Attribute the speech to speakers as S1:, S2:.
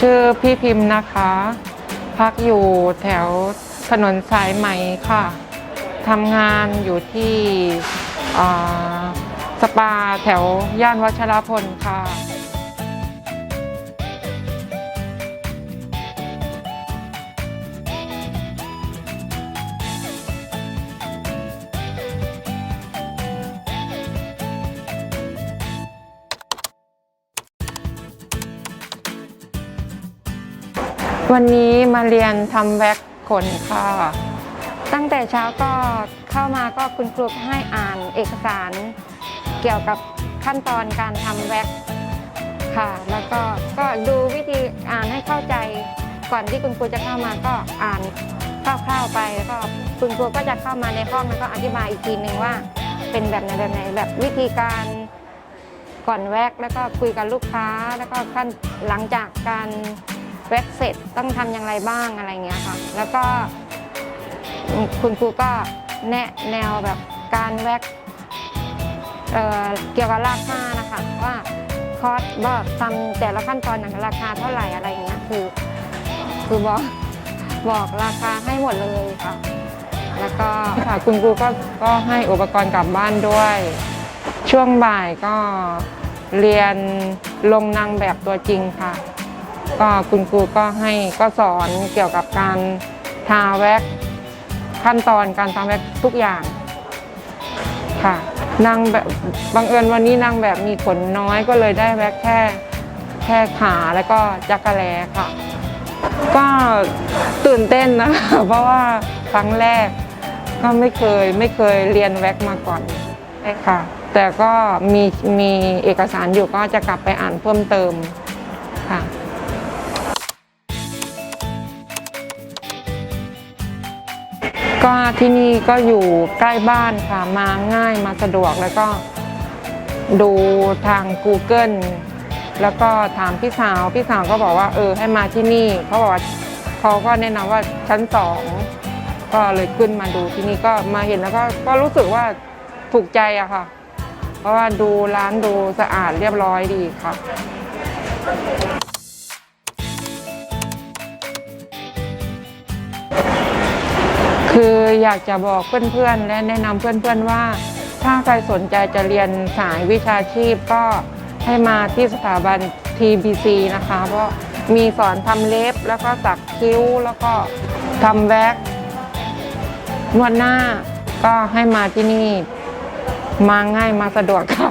S1: ชื่อพี่พิมพ์นะคะ พักอยู่แถวถนนสายใหม่ค่ะทำงานอยู่ที่สปาแถวย่านวัชรพลค่ะ วันนี้มาเรียนทำแว็กขนค่ะ
S2: ตั้งแต่เช้าก็เข้ามาก็คุณครูให้อ่านเอกสารเกี่ยวกับขั้นตอนการทำแว็กค่ะ แล้วก็ก็ดูวิธีอ่านให้เข้าใจ ก่อนที่คุณครูจะเข้ามาก็อ่านคร่าวๆไปแล้วก็คุณครูก็จะเข้ามาในห้องแล้วก็อธิบายอีกทีหนึ่งว่า เป็นแบบไหนแบบไหนแบบวิธีการก่อนแว็กแล้วก็คุยกับลูกค้า แล้วก็ขั้นหลังจากการ แว็กเสร็จต้องทำอย่างไรบ้างอะไรเงี้ยค่ะ แล้วก็คุณครูก็แนะแนวแบบการแว็กเเกี่ยวกับราคานะคะว่าคอสว่าทำแต่ละขั้นตอนอย่างราคาเท่าไหร่อะไรเงี้ยคือ คือบอกบอกราคาให้หมดเลยค่ะ แล้วก็
S1: ค่ะคุณครูก็ก็ให้อุปกรณ์กลับบ้านด้วย ช่วงบ่ายก็เรียนลงนางแบบตัวจริงค่ะ ก็คุณครูก็ให้ก็สอนเกี่ยวกับการทาแว็กขั้นตอนการทำแว็กทุกอย่างค่ะนางแบบบังเอิญวันนี้นางแบบมีขนน้อยก็เลยได้แว็กแค่แค่ขาแล้วก็จักระแลค่ะ ก็ตื่นเต้นนะคะเพราะว่าครั้งแรกก็ไม่เคยไม่เคยเรียนแว็กมาก่อนค่ะ แต่ก็มีมีเอกสารอยู่ก็จะกลับไปอ่านเพิ่มเติมค่ะ ก็ที่นี่ก็อยู่ใกล้บ้านค่ะมาง่ายมาสะดวกแล้วก็ดูทาง Google แล้วก็ถามพี่สาว พี่สาวก็บอกว่า เออให้มาที่นี่เขาบอกว่าเขาก็แนะนำว่าชั้นสองก็เลยขึ้นมาดูที่นี่ก็มาเห็นแล้วก็ก็รู้สึกว่าถูกใจอะค่ะ เพราะว่าดูร้านดูสะอาดเรียบร้อยดีค่ะ คืออยากจะบอกเพื่อนๆ และแนะนำเพื่อนๆว่า ถ้าใครสนใจจะเรียนสายวิชาชีพก็ให้มาที่สถาบัน TBC นะคะ เพราะมีสอนทำเล็บแล้วก็สักคิ้วแล้วก็ทำแว็กนวดหน้าก็ให้มาที่นี่ มาง่ายมาสะดวกค่ะ